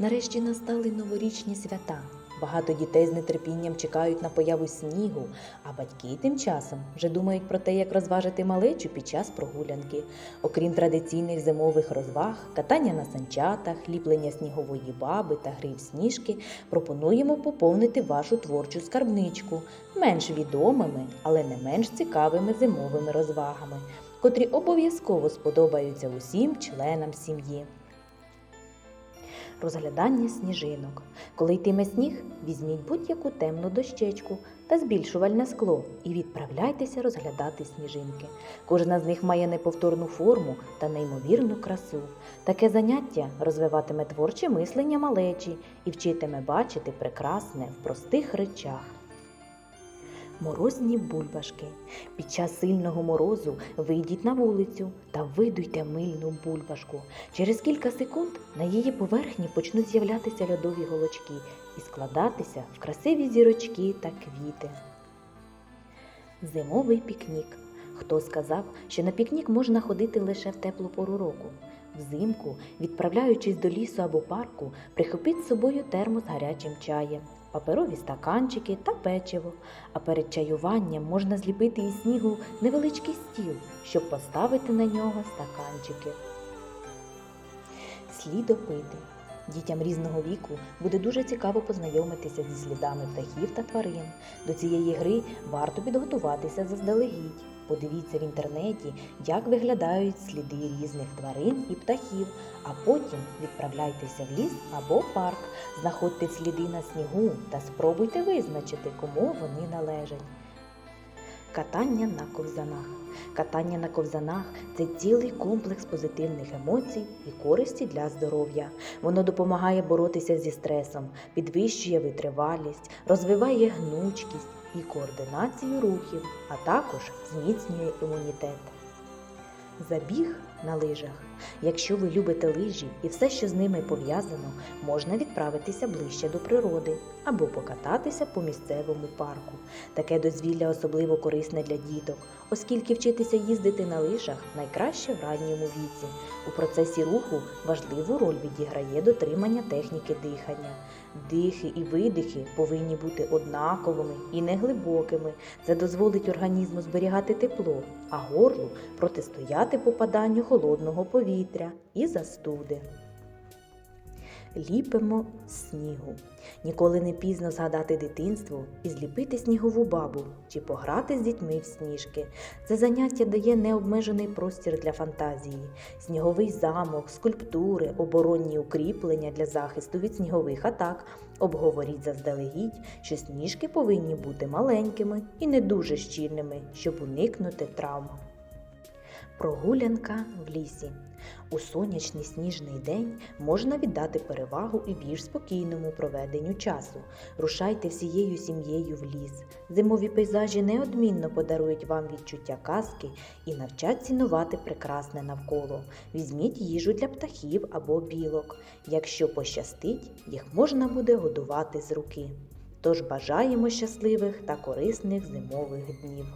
Нарешті настали новорічні свята. Багато дітей з нетерпінням чекають на появу снігу, а батьки тим часом вже думають про те, як розважити малечу під час прогулянки. Окрім традиційних зимових розваг, катання на санчатах, ліплення снігової баби та гри в сніжки, пропонуємо поповнити вашу творчу скарбничку менш відомими, але не менш цікавими зимовими розвагами, котрі обов'язково сподобаються усім членам сім'ї. Розглядання сніжинок. Коли йтиме сніг, візьміть будь-яку темну дощечку та збільшувальне скло і відправляйтеся розглядати сніжинки. Кожна з них має неповторну форму та неймовірну красу. Таке заняття розвиватиме творче мислення малечі і вчитиме бачити прекрасне в простих речах. Морозні бульбашки. Під час сильного морозу вийдіть на вулицю та видуйте мильну бульбашку. Через кілька секунд на її поверхні почнуть з'являтися льодові голочки і складатися в красиві зірочки та квіти. Зимовий пікнік. Хто сказав, що на пікнік можна ходити лише в теплу пору року? Взимку, відправляючись до лісу або парку, прихопіть з собою термос гарячим чаєм, паперові стаканчики та печиво. А перед чаюванням можна зліпити із снігу невеличкий стіл, щоб поставити на нього стаканчики. Слідопити. Дітям різного віку буде дуже цікаво познайомитися зі слідами птахів та тварин. До цієї гри варто підготуватися заздалегідь. Подивіться в інтернеті, як виглядають сліди різних тварин і птахів, а потім відправляйтеся в ліс або парк, знаходьте сліди на снігу та спробуйте визначити, кому вони належать. Катання на ковзанах. Катання на ковзанах це цілий комплекс позитивних емоцій і користі для здоров'я. Воно допомагає боротися зі стресом, підвищує витривалість, розвиває гнучкість і координацію рухів, а також зміцнює імунітет. Забіг на лижах. Якщо ви любите лижі і все, що з ними пов'язано, можна відправитися ближче до природи або покататися по місцевому парку. Таке дозвілля особливо корисне для діток, оскільки вчитися їздити на лижах найкраще в ранньому віці. У процесі руху важливу роль відіграє дотримання техніки дихання. Дихи і видихи повинні бути однаковими і неглибокими. Це дозволить організму зберігати тепло, а горлу протистояти попаданню холодного повітря і застуди. Ліпимо снігу. Ніколи не пізно згадати дитинство і зліпити снігову бабу чи пограти з дітьми в сніжки. Це заняття дає необмежений простір для фантазії, сніговий замок, скульптури, оборонні укріплення для захисту від снігових атак. Обговоріть заздалегідь, що сніжки повинні бути маленькими і не дуже щільними, щоб уникнути травм. Прогулянка в лісі. У сонячний сніжний день можна віддати перевагу і більш спокійному проведенню часу. Рушайте всією сім'єю в ліс. Зимові пейзажі неодмінно подарують вам відчуття казки і навчать цінувати прекрасне навколо. Візьміть їжу для птахів або білок. Якщо пощастить, їх можна буде годувати з руки. Тож бажаємо щасливих та корисних зимових днів.